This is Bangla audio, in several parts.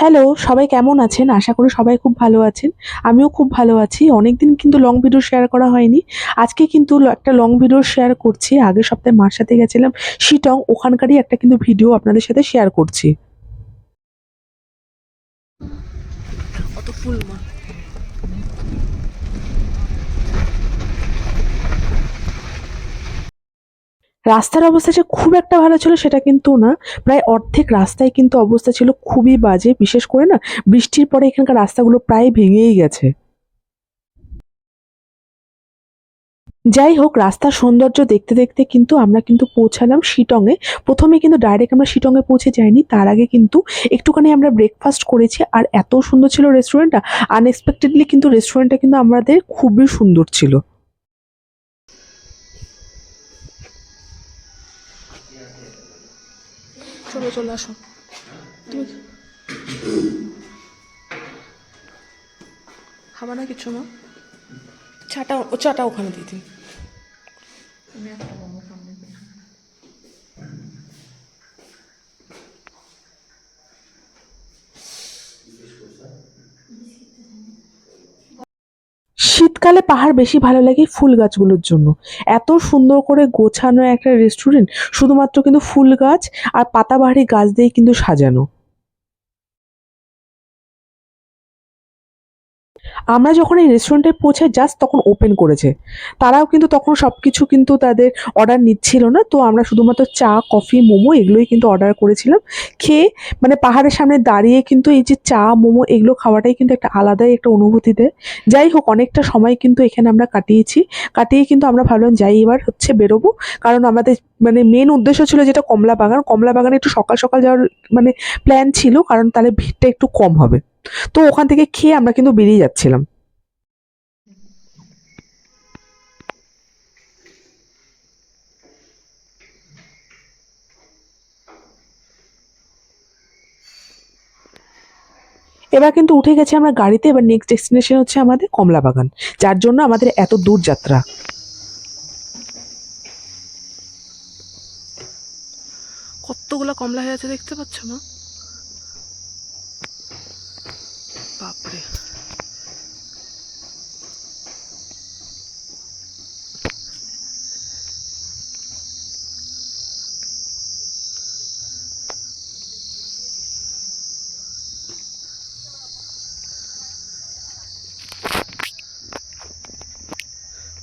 হ্যালো সবাই কেমন আছেন? আশা করি সবাই খুব ভালো আছেন। আমিও খুব ভালো আছি। অনেক দিন কিন্তু লং ভিডিও শেয়ার করা হয়নি। আজকে কিন্তু একটা লং ভিডিও শেয়ার করছি। আগের সপ্তাহে মার সাথে গেছিলাম শিটং। ওখানকারই একটা কিন্তু ভিডিও আপনাদের সাথে শেয়ার করছি। অত ফুল মা। রাস্তার অবস্থা যে খুব একটা ভালো ছিল সেটা কিন্তু না। প্রায় অর্ধেক রাস্তায় কিন্তু অবস্থা ছিল খুবই বাজে। বিশেষ করে না, বৃষ্টির পরে এখানকার রাস্তাগুলো প্রায় ভেঙেই গেছে। যাই হোক, রাস্তার সৌন্দর্য দেখতে দেখতে কিন্তু আমরা কিন্তু পৌঁছালাম শিটংয়ে। প্রথমে কিন্তু ডাইরেক্ট আমরা শিটংয়ে পৌঁছে যাইনি। তার আগে কিন্তু একটুখানি আমরা ব্রেকফাস্ট করেছি আর এত সুন্দর ছিল রেস্টুরেন্টটা আনএক্সপেক্টেডলি কিন্তু রেস্টুরেন্টটা কিন্তু আমাদের খুবই সুন্দর ছিল। চলো চলে আসো। তুমি খাবা না কিছু মা? চাটা ও চাটা ওখানে দিদি শীতকালে পাহাড় বেশি ভালো লাগে ফুল গাছগুলোর জন্য। এত সুন্দর করে গোছানো একটা রেস্টুরেন্ট শুধুমাত্র কিন্তু ফুল গাছ আর পাতাবাহারি গাছ দিয়ে কিন্তু সাজানো। আমরা যখন এই রেস্টুরেন্টে পৌঁছে জাস্ট তখন ওপেন করেছে। তারাও কিন্তু তখন সব কিছু কিন্তু তাদের অর্ডার নিচ্ছিল না। তো আমরা শুধুমাত্র চা কফি মোমো এগুলোই কিন্তু অর্ডার করেছিলাম। খেয়ে মানে পাহাড়ের সামনে দাঁড়িয়ে কিন্তু এই যে চা, মোমো এগুলো খাওয়াটাই কিন্তু একটা আলাদাই একটা অনুভূতি দেয়। যাই হোক, অনেকটা সময় কিন্তু এখানে আমরা কাটিয়েছি। কাটিয়ে কিন্তু আমরা ভাবলাম, যাই, এবার হচ্ছে বেরোবো। কারণ আমাদের মানে মেন উদ্দেশ্য ছিল যেটা কমলা বাগান কমলা বাগানে একটু সকাল সকাল যাওয়ার মানে প্ল্যান ছিল, কারণ তাহলে ভিড়টা একটু কম হবে। তো ওখান থেকে খেয়ে আমরা কিন্তু বেরিয়ে যাচ্ছিলাম। এবার কিন্তু উঠে গেছে আমরা গাড়িতে, এবার নেক্সট ডেস্টিনেশন হচ্ছে আমাদের কমলা বাগান যার জন্য আমাদের এত দূর যাত্রা। কতগুলো কমলা হয়ে আছে দেখতে পাচ্ছ না বাপরে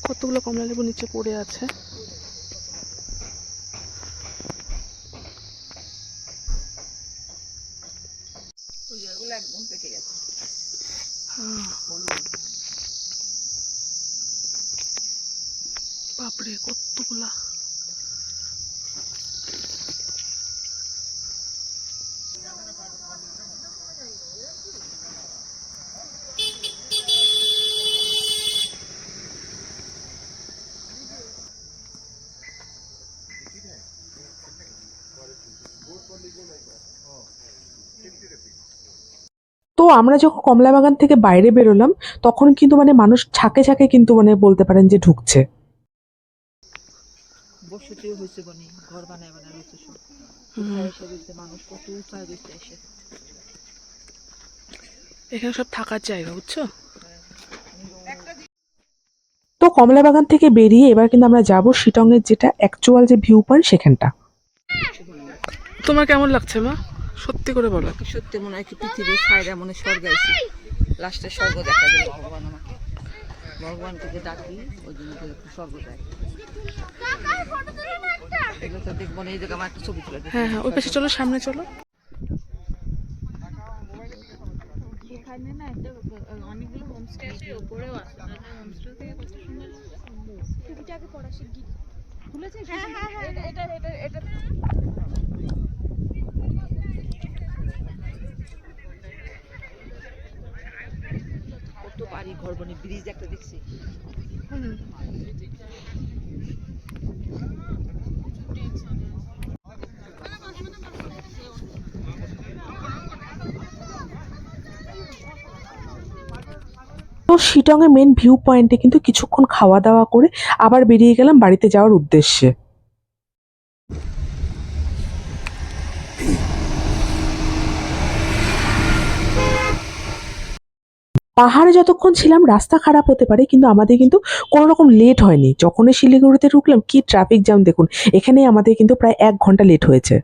কতগুলো কমলা লেবু নিচে পড়ে আছে? বাপরে কতগুলা? তো আমরা যখন কমলা বাগান থেকে বাইরে বেরোলাম তখন কিন্তু মানে মানুষ ছাকে ছাকে কিন্তু মানে বলতে পারেন যে ঢুকছে। বসতিও হয়েছে বনি ঘর বানায় বানায় রয়েছে সব। এসে মানুষ কত উঁচায় রয়েছে এসে। এখানে সব থাকার জায়গা বুঝছ? তো কমলা বাগান থেকে বেরিয়ে এবার কিন্তু আমরা যাব শিটংয়ের যেটা অ্যাকচুয়াল যে ভিউ পয়েন্ট সেখানটা তোমার কেমন লাগছে মা? সত্যি করে বলো। কি সত্যি মনে হয় কি পৃথিবীর ছায়রা মনে স্বর্গ আছে লাস্টে স্বর্গ দেখা যাবে ভগবান আমাকে। ভগবান থেকে ডাকি ওই জন্য স্বর্গ দেয়। এগুলো তো দেখব না এই জায়গায় আমার একটা ছবি তুলে। হ্যাঁ হ্যাঁ ওই পাশে চলো সামনে চলো। এখানে না একটা অনেকগুলো হোমস্টে আছে ওপরেও আছে। হোমস্টে থেকে কত সুন্দর ছবিটাকে পড়া শিগগির ভুলেছিস হ্যাঁ হ্যাঁ হ্যাঁ এটা এটা এটা। কত ঘর বনে ব্রিজ একটা দেখছি। তো শিটংয়ের মেন ভিউ পয়েন্টে কিন্তু কিছুক্ষণ খাওয়া দাওয়া করে আবার বেরিয়ে গেলাম বাড়িতে যাওয়ার উদ্দেশ্যে। পাহাড়ে যতক্ষণ ছিলাম, রাস্তা খারাপ হতে পারে, কিন্তু আমাদের কিন্তু কোনো রকম লেট হয়নি। যখনই শিলিগুড়িতে ঢুকলাম, কি ট্রাফিক জ্যাম দেখুন এখানে আমাদের কিন্তু প্রায় এক ঘণ্টা লেট হয়েছে।